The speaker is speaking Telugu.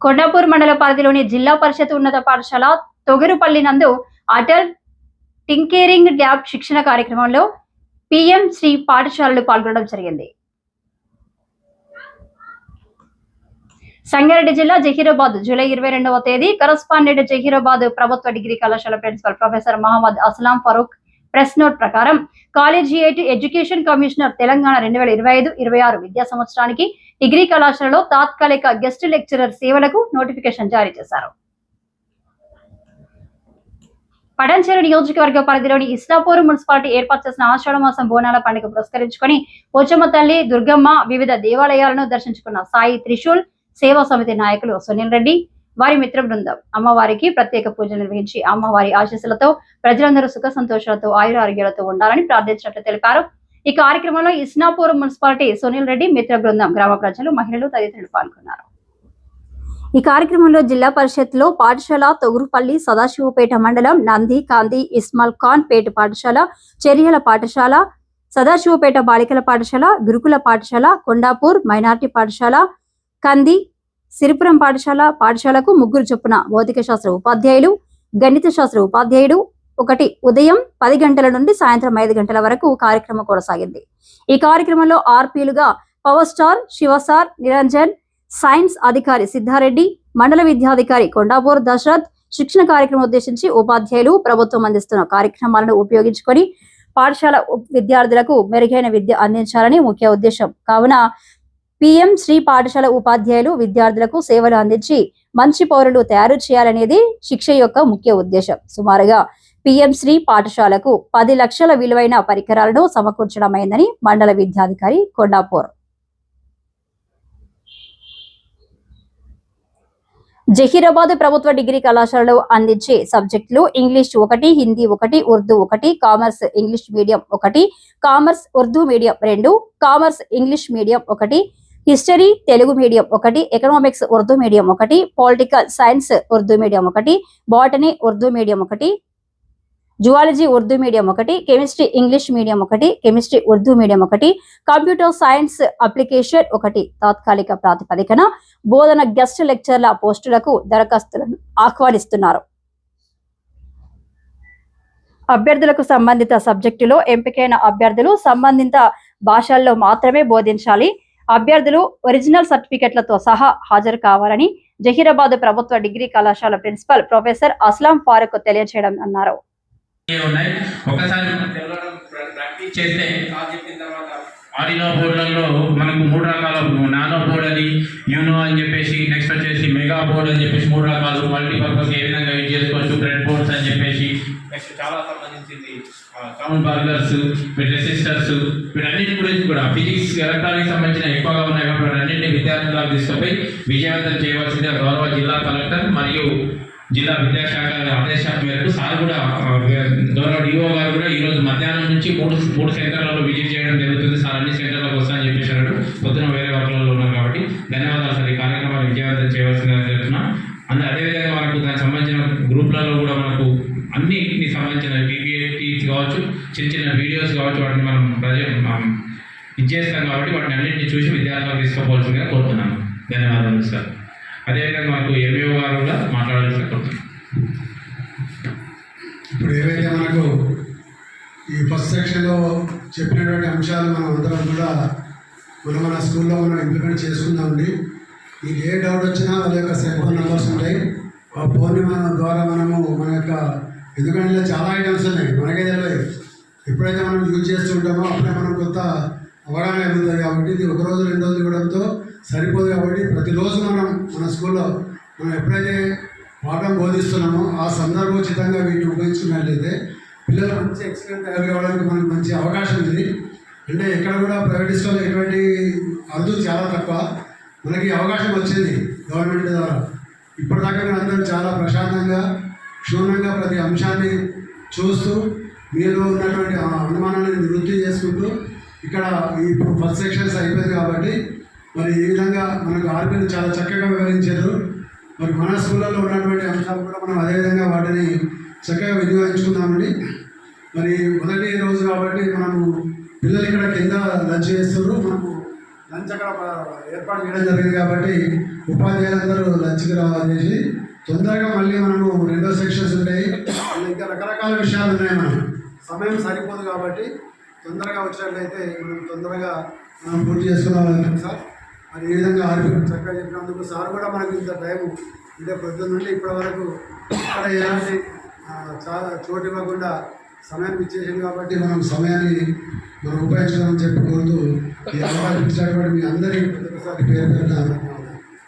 కొండాపూర్ మండల పరిధిలోని జిల్లా పరిషత్ ఉన్నత పాఠశాల తొగరుపల్లి నందు అటల్ టింకేరింగ్ ల్యాబ్ శిక్షణ కార్యక్రమంలో పిఎం శ్రీ పాఠశాలలు పాల్గొనడం జరిగింది. సంగారెడ్డి జిల్లా జహీరాబాద్ జూలై ఇరవై రెండవ తేదీ కరస్పాండెంట్ జహీరాబాద్ ప్రభుత్వ డిగ్రీ కళాశాల principal professor Mohammed Aslam Farooq press note ప్రకారం కాలేజియేట్ ఎడ్యుకేషన్ కమిషనర్ తెలంగాణ రెండు వేల ఇరవై ఐదు ఇరవై ఆరు విద్యా సంవత్సరానికి డిగ్రీ కళాశాలలో తాత్కాలిక గెస్ట్ లెక్చరర్ సేవలకు నోటిఫికేషన్ జారీ చేశారు. పడంచేరు నియోజకవర్గ పరిధిలోని ఇస్లాపూర్ మున్సిపాలిటీ ఏర్పాటు చేసిన ఆషాఢ మాసం బోనాల పండుగ పురస్కరించుకొని పోచమ్మ తల్లి దుర్గమ్మ వివిధ దేవాలయాలను దర్శించుకున్న సాయి త్రిశూల్ సేవా సమితి నాయకులు సునీల్ రెడ్డి వారి మిత్ర బృందం అమ్మవారికి ప్రత్యేక పూజలు నిర్వహించి అమ్మవారి ఆశీస్సులతో ప్రజలందరూ సుఖ సంతోషాలతో ఆయుర ఆరోగ్యాలతో ఉండాలని ప్రార్థించినట్లు తెలిపారు. ఈ కార్యక్రమంలో ఇస్నాపూర్ మున్సిపాలిటీ సునీల్ రెడ్డి మిత్ర బృందం గ్రామ ప్రజలు మహిళలు తదితరులు పాల్గొన్నారు. ఈ కార్యక్రమంలో జిల్లా పరిషత్లో పాఠశాల తొగురుపల్లి సదాశివపేట మండలం నంది కాంది ఇస్మాల్ ఖాన్ పేట పాఠశాల చెరియల పాఠశాల సదాశివపేట బాలికల పాఠశాల గురుకుల పాఠశాల కొండాపూర్ మైనార్టీ పాఠశాల కంది సిరిపురం పాఠశాల పాఠశాలకు ముగ్గురు చొప్పున భౌతిక శాస్త్ర ఉపాధ్యాయులు గణిత శాస్త్ర ఉపాధ్యాయుడు ఒకటి ఉదయం పది గంటల నుండి సాయంత్రం ఐదు గంటల వరకు కార్యక్రమం కొనసాగింది. ఈ కార్యక్రమంలో ఆర్పీలుగా power star Shiva sir Niranjan science అధికారి సిద్ధారెడ్డి మండల విద్యాధికారి కొండాపూర్ దశరథ్ శిక్షణ కార్యక్రమం ఉద్దేశించి ఉపాధ్యాయులు ప్రభుత్వం అందిస్తున్న కార్యక్రమాలను ఉపయోగించుకొని పాఠశాల విద్యార్థులకు మెరుగైన విద్య అందించాలని ముఖ్య ఉద్దేశం. కావున పిఎం శ్రీ పాఠశాల ఉపాధ్యాయులు విద్యార్థులకు సేవలు అందించి మంచి పౌరులు తయారు చేయాలనేది శిక్ష యొక్క ముఖ్య ఉద్దేశం. సుమారుగా పిఎం శ్రీ పాఠశాలకు పది లక్షల విలువైన పరికరాలను సమకూర్చడమైందని మండల విద్యాధికారి కొండాపూర్. జహీరాబాద్ ప్రభుత్వ డిగ్రీ కళాశాలలో అందించే సబ్జెక్టులు ఇంగ్లీష్ ఒకటి హిందీ ఒకటి ఉర్దూ ఒకటి కామర్స్ ఇంగ్లీష్ మీడియం ఒకటి కామర్స్ ఉర్దూ మీడియం రెండు కామర్స్ ఇంగ్లీష్ మీడియం ఒకటి హిస్టరీ తెలుగు మీడియం ఒకటి ఎకనామిక్స్ ఉర్దూ మీడియం ఒకటి పొలిటికల్ సైన్స్ ఉర్దూ మీడియం ఒకటి బాటనీ ఉర్దూ మీడియం ఒకటి జువాలజీ ఉర్దూ మీడియం ఒకటి కెమిస్ట్రీ ఇంగ్లీష్ మీడియం ఒకటి కెమిస్ట్రీ ఉర్దూ మీడియం ఒకటి కంప్యూటర్ సైన్స్ అప్లికేషన్ ఒకటి. తాత్కాలిక ప్రాతిపదికన బోధన గెస్ట్ లెక్చర్ల పోస్టులకు దరఖాస్తులను ఆహ్వానిస్తున్నారు. అభ్యర్థులకు సంబంధిత సబ్జెక్టులో ఎంపికైన అభ్యర్థులు సంబంధిత భాషల్లో మాత్రమే బోధించాలి. అభ్యర్థులు ఒరిజినల్ సర్టిఫికెట్లతో సహా హాజరు కావాలని జహీరాబాద్ ప్రభుత్వ డిగ్రీ కళాశాల ప్రిన్సిపల్ ప్రొఫెసర్ అస్లాం ఫారూక్ తెలియజేయడం అన్నారు. ఉన్నాయి? ఒకసారి మనం ప్రాక్టీస్ చేస్తే సార్ చెప్పిన తర్వాత ఆడినో బోర్డులలో మనకు మూడు రకాల నానో బోర్డ్ అని యూనో అని చెప్పేసి నెక్స్ట్ వచ్చేసి మెగా బోర్డ్ అని చెప్పేసి మూడు రకాలు మల్టీపర్పస్ ఏ విధంగా యూజ్ చేసుకోవచ్చు బ్రెడ్ బోర్డ్స్ అని చెప్పేసి నెక్స్ట్ చాలా సంబంధించింది సౌండ్ బర్గర్స్ రెసిస్టర్స్ వీటన్నిటి గురించి కూడా ఫిజిక్స్ ఎలక్ట్రానిక్స్ సంబంధించిన ఎక్కువగా ఉన్నాయి కాబట్టి అన్నింటినీ విద్యార్థులకు తీసుకుపోయి విజయవంతం చేయవలసిందే గౌరవ జిల్లా కలెక్టర్ మరియు జిల్లా విద్యాశాఖ ఆదేశాల మేరకు సార్ కూడా ఆ, గౌరవ డిఓ గారు కూడా ఈ రోజు మధ్యాహ్నం నుంచి మూడు మూడు సెంటర్లలో విజిట్ చేయడం జరుగుతుంది. సార్ అన్ని సెంటర్లకు వస్తా అని చెప్పేశారు పొద్దున వేరే వర్గాలలో ఉన్నారు కాబట్టి. ధన్యవాదాలు సార్. ఈ కార్యక్రమాన్ని విజయవంతం చేయవలసిందని చెప్తున్నాం అండ్ అదేవిధంగా మనకు దానికి సంబంధించిన గ్రూప్లలో కూడా మనకు అన్నిటికి సంబంధించిన పీపీఎస్ కావచ్చు చిన్న చిన్న వీడియోస్ కావచ్చు వాటిని మనం ప్రజ ఇచ్చేస్తాం ఇది కాబట్టి వాటిని అన్నింటినీ చూసి విద్యార్థులకు తీసుకోవాల్సిందిగా కోరుతున్నాను. ధన్యవాదాలు సార్. అదేవిధంగా మనకు ఎంఏఓ గారు కూడా మాట్లాడాల్సి ఇప్పుడు ఏవైతే మనకు ఈ ఫస్ట్ సెక్షన్లో చెప్పినటువంటి అంశాలు మనం అందరం కూడా మనం మన స్కూల్లో మనం ఇంప్లిమెంట్ చేసుకుందామండి. మీకు ఏ డౌట్ వచ్చినా వాళ్ళ యొక్క సెల్ ఫోన్ నెంబర్స్ ఉంటాయి. ఆ ఫోన్ని మన ద్వారా మనము మన యొక్క ఎందుకంటే చాలా ఐటమ్స్ ఉన్నాయి. మనకే తెలియదు ఎప్పుడైతే మనం యూజ్ చేస్తుంటామో అప్పుడే మనం కొత్త అవగాహన అవుతుంది కాబట్టి ఇది ఒక రోజు రెండు రోజులు ఇవ్వడంతో సరిపోదు కాబట్టి ప్రతిరోజు మనం మన స్కూల్లో మనం ఎప్పుడైతే పాఠం బోధిస్తున్నామో ఆ సందర్భోచితంగా వీటిని ఉపయోగించుకున్నట్లయితే పిల్లలు మంచి ఎక్సలెంట్ తయారు కావడానికి మనకు మంచి అవకాశం ఉంది. అంటే ఎక్కడ కూడా ప్రైవేట్ స్కూల్లో ఎటువంటి అరుదు చాలా తక్కువ. మనకి అవకాశం వచ్చింది గవర్నమెంట్ ద్వారా. ఇప్పటిదాకా అందరం చాలా ప్రశాంతంగా క్షుణ్ణంగా ప్రతి అంశాన్ని చూస్తూ మీలో ఉన్నటువంటి ఆ అనుమానాన్ని నివృత్తి చేసుకుంటూ ఇక్కడ ఇప్పుడు ఫస్ట్ సెక్షన్స్ అయిపోయింది కాబట్టి మరి ఈ విధంగా మనకు ఆర్పీలు చాలా చక్కగా వివరించారు. మరి మన స్కూళ్ళలో ఉన్నటువంటి అంశాలు కూడా మనం అదేవిధంగా వాటిని చక్కగా వినియోగించుకుందామండి. మరి మొదటి రోజు కాబట్టి మనము పిల్లలు ఇక్కడ కింద లంచ్ చేస్తున్నారు. మనము లంచ్ అక్కడ ఏర్పాటు చేయడం జరిగింది కాబట్టి ఉపాధ్యాయులందరూ లంచ్కి రావాలని తొందరగా మళ్ళీ మనము రెండో సెక్షన్స్ ఉంటాయి. ఇంకా రకరకాల విషయాలు ఉన్నాయి మనం సమయం సరిపోదు కాబట్టి తొందరగా వచ్చినట్లయితే మనం తొందరగా మనం పూర్తి చేసుకున్నాం సార్. మరి ఈ విధంగా ఆరోగ్యం చక్కగా చెప్పినందుకు సార్ కూడా మనకి ఇంత టైం అంటే పొద్దున్న నుండి ఇప్పటి వరకు ఇక్కడ ఎలాంటి చాలా చోటు ఇవ్వకుండా సమయాన్ని ఇచ్చేసింది కాబట్టి మనం సమయాన్ని మనం ఉపయోగించాలని చెప్పి కోరుతూ ఈ అవకాశం ఇచ్చినటువంటి మీ అందరికీ ఒకసారి పేరు పేరున